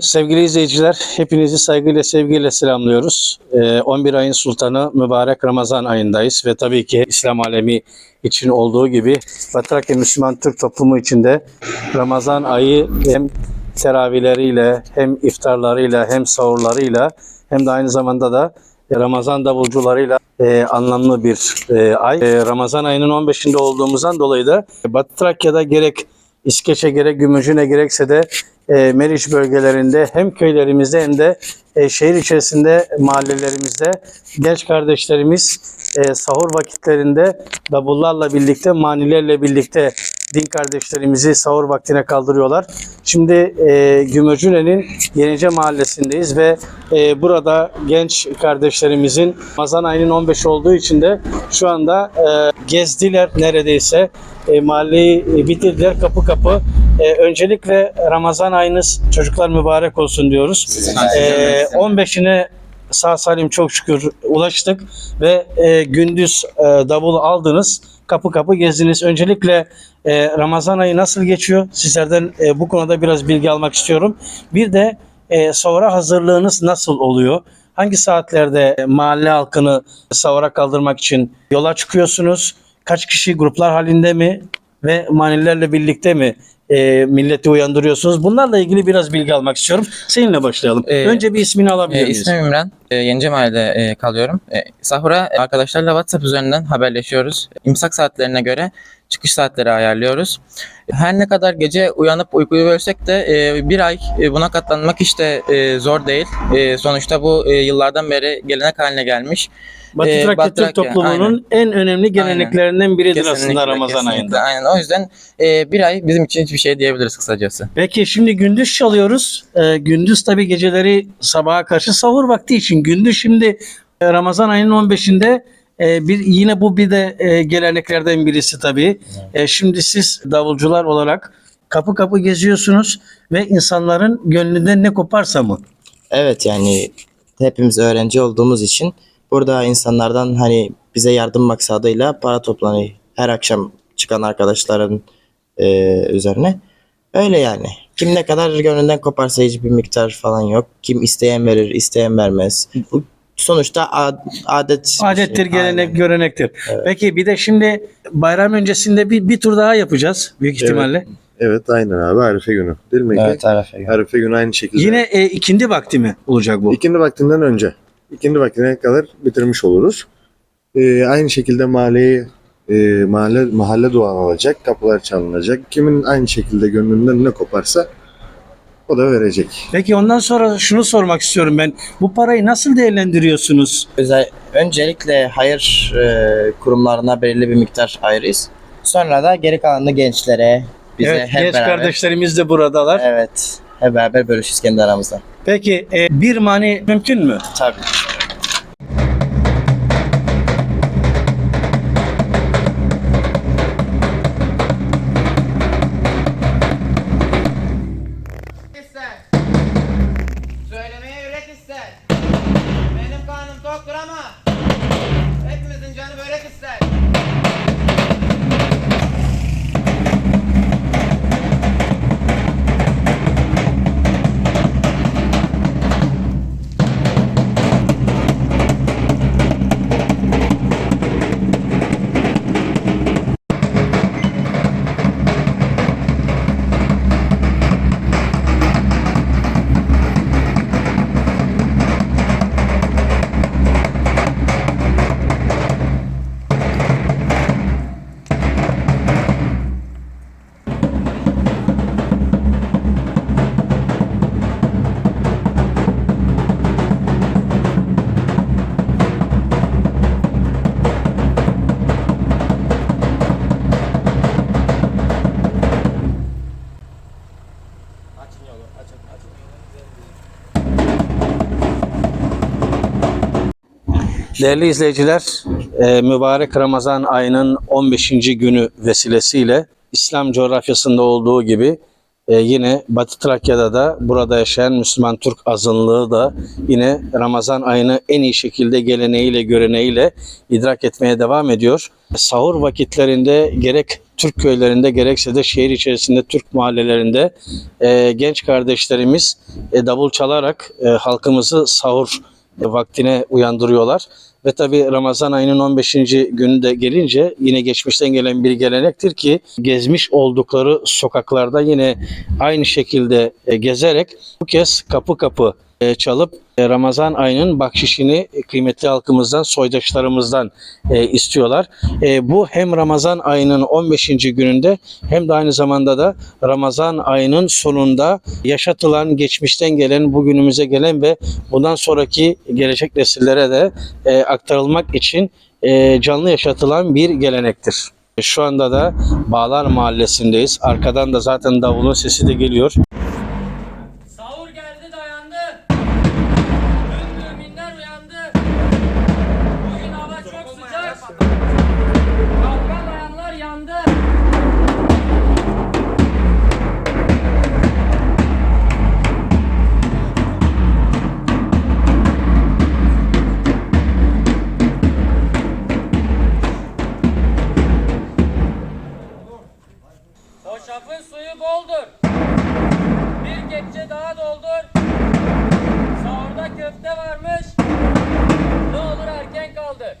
Sevgili izleyiciler, hepinizi saygıyla, sevgiyle selamlıyoruz. Ee, 11 ayın sultanı mübarek Ramazan ayındayız ve tabii ki İslam alemi için olduğu gibi Batrakya Müslüman Türk toplumu içinde Ramazan ayı hem teravihleriyle, hem iftarlarıyla, hem sahurlarıyla, hem de aynı zamanda da Ramazan davulcularıyla e, anlamlı bir e, ay. E, Ramazan ayının 15'inde olduğumuzdan dolayı da Batı Trakya'da gerek İskeçe gerek Gümüşhane gerekse de e, Meriç bölgelerinde hem köylerimizde hem de e, şehir içerisinde mahallelerimizde genç kardeşlerimiz e, sahur vakitlerinde davullarla birlikte manilerle birlikte din kardeşlerimizi sahur vaktine kaldırıyorlar. Şimdi e, Gümüşhane'nin Yenice mahallesindeyiz ve e, burada genç kardeşlerimizin Ramazan ayının 15 olduğu için de şu anda e, gezdiler neredeyse. E, mahalleyi e, bitirdiler kapı kapı. E, öncelikle Ramazan ayınız çocuklar mübarek olsun diyoruz. E, 15'ine sağ salim çok şükür ulaştık ve e, gündüz e, davul aldınız. Kapı kapı gezdiniz. Öncelikle e, Ramazan ayı nasıl geçiyor? Sizlerden e, bu konuda biraz bilgi almak istiyorum. Bir de e, sahura hazırlığınız nasıl oluyor? Hangi saatlerde e, mahalle halkını sahura kaldırmak için yola çıkıyorsunuz? Kaç kişi gruplar halinde mi ve manilerle birlikte mi e, milleti uyandırıyorsunuz? Bunlarla ilgili biraz bilgi almak istiyorum. Seninle başlayalım. Ee, Önce bir ismini alabilir E, miyiz? ismim İmran. E, Yenice Mahalle'de e, kalıyorum. E, sahura arkadaşlarla WhatsApp üzerinden haberleşiyoruz. İmsak saatlerine göre çıkış saatleri ayarlıyoruz. Her ne kadar gece uyanıp uykuyu bölsek de e, bir ay e, buna katlanmak de e, zor değil. E, sonuçta bu e, yıllardan beri gelenek haline gelmiş. Batı Ee, Trakya Batı Türk toplumunun en önemli geleneklerinden biridir aslında Kesinlikle, Ramazan kesinlikle. ayında. Aynen o yüzden e, bir ay bizim için hiçbir şey diyebiliriz kısacası. Peki şimdi gündüz çalıyoruz. Ee, gündüz tabii geceleri sabaha karşı sahur vakti için. Gündüz şimdi e, Ramazan ayının 15'inde e, bir yine bu bir de e, geleneklerden birisi tabii. E, şimdi siz davulcular olarak kapı kapı geziyorsunuz ve insanların gönlünden ne koparsa mı? Evet yani hepimiz öğrenci olduğumuz için burada insanlardan hani bize yardım maksadıyla para toplanıyor. Her akşam çıkan arkadaşların e, üzerine. Öyle yani. Kim ne kadar gönlünden koparsa hiçbir miktar falan yok. Kim isteyen verir, isteyen vermez. Bu sonuçta ad- adet. Adettir, gelenek, Aynen. görenektir. Peki bir de şimdi bayram öncesinde bir, bir tur daha yapacağız büyük Evet. ihtimalle. Evet aynen abi Arife günü. Değil mi? Evet, Arife günü. Arife günü aynı şekilde. Yine e, ikindi vakti mi olacak bu? İkindi vaktinden önce. İkindi vaktine kadar bitirmiş oluruz. Ee, aynı şekilde mahalleyi e, mahalle mahalle duan alacak, kapılar çalınacak. Kimin aynı şekilde gönlünden ne koparsa o da verecek. Peki ondan sonra şunu sormak istiyorum ben. Bu parayı nasıl değerlendiriyorsunuz? Özel, öncelikle hayır e, kurumlarına belirli bir miktar ayırırız. Sonra da geri kalanını gençlere, bize evet, hep genç beraber. kardeşlerimiz de buradalar. Evet, hep beraber bölüşürüz kendi aramızda. Peki e, bir mani mümkün mü? Tabii. Değerli izleyiciler, e, mübarek Ramazan ayının 15. günü vesilesiyle İslam coğrafyasında olduğu gibi e, yine Batı Trakya'da da burada yaşayan Müslüman Türk azınlığı da yine Ramazan ayını en iyi şekilde geleneğiyle, göreneğiyle idrak etmeye devam ediyor. Sahur vakitlerinde gerek Türk köylerinde gerekse de şehir içerisinde Türk mahallelerinde e, genç kardeşlerimiz e, davul çalarak e, halkımızı sahur vaktine uyandırıyorlar. Ve tabi Ramazan ayının 15. günü de gelince yine geçmişten gelen bir gelenektir ki gezmiş oldukları sokaklarda yine aynı şekilde e, gezerek bu kez kapı kapı çalıp e, Ramazan ayının bahşişini kıymetli halkımızdan, soydaşlarımızdan e, istiyorlar. E, bu hem Ramazan ayının 15. gününde hem de aynı zamanda da Ramazan ayının sonunda yaşatılan, geçmişten gelen, bugünümüze gelen ve bundan sonraki gelecek nesillere de e, aktarılmak için e, canlı yaşatılan bir gelenektir. Şu anda da Bağlar Mahallesi'ndeyiz. Arkadan da zaten davulun sesi de geliyor. Hoşafın suyu boldur. Bir kepçe daha doldur. Sahurda köfte varmış. Ne olur erken kaldır.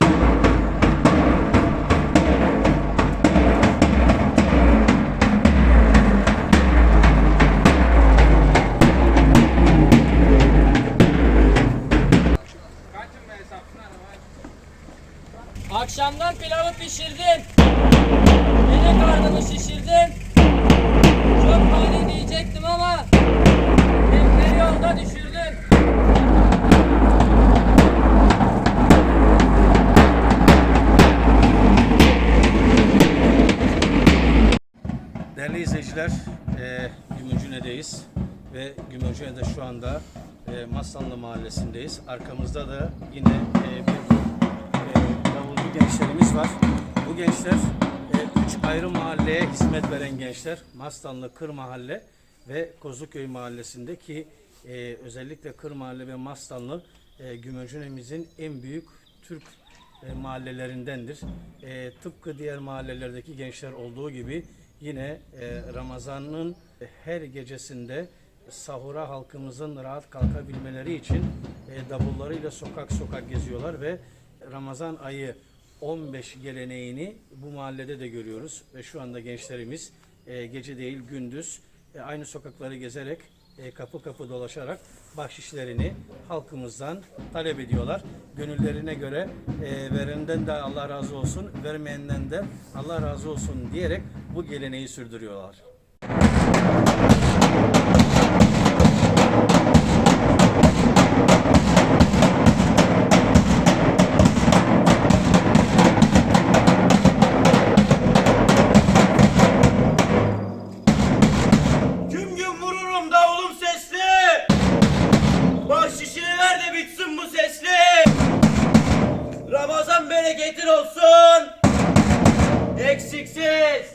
Akşamdan pilavı pişirdin. Yine karnını şişirdin. İzleyiciler, e, Gümülcüne'deyiz ve Gümülcüne'de şu anda e, Maslanlı Mahallesi'ndeyiz. Arkamızda da yine e, bir e, davulcu gençlerimiz var. Bu gençler e, üç ayrı mahalleye hizmet veren gençler. Maslanlı, Kır Mahalle ve Kozluköy Mahallesi'nde ki e, özellikle Kır Mahalle ve Maslanlı e, Gümülcüne'mizin en büyük Türk e, mahallelerindendir. E, tıpkı diğer mahallelerdeki gençler olduğu gibi yine e, Ramazan'ın her gecesinde sahura halkımızın rahat kalkabilmeleri için e, davullarıyla sokak sokak geziyorlar ve Ramazan ayı 15 geleneğini bu mahallede de görüyoruz. Ve şu anda gençlerimiz e, gece değil gündüz e, aynı sokakları gezerek kapı kapı dolaşarak bahşişlerini halkımızdan talep ediyorlar. Gönüllerine göre e, verenden de Allah razı olsun, vermeyenden de Allah razı olsun diyerek bu geleneği sürdürüyorlar. Bereketin olsun. Eksiksiz.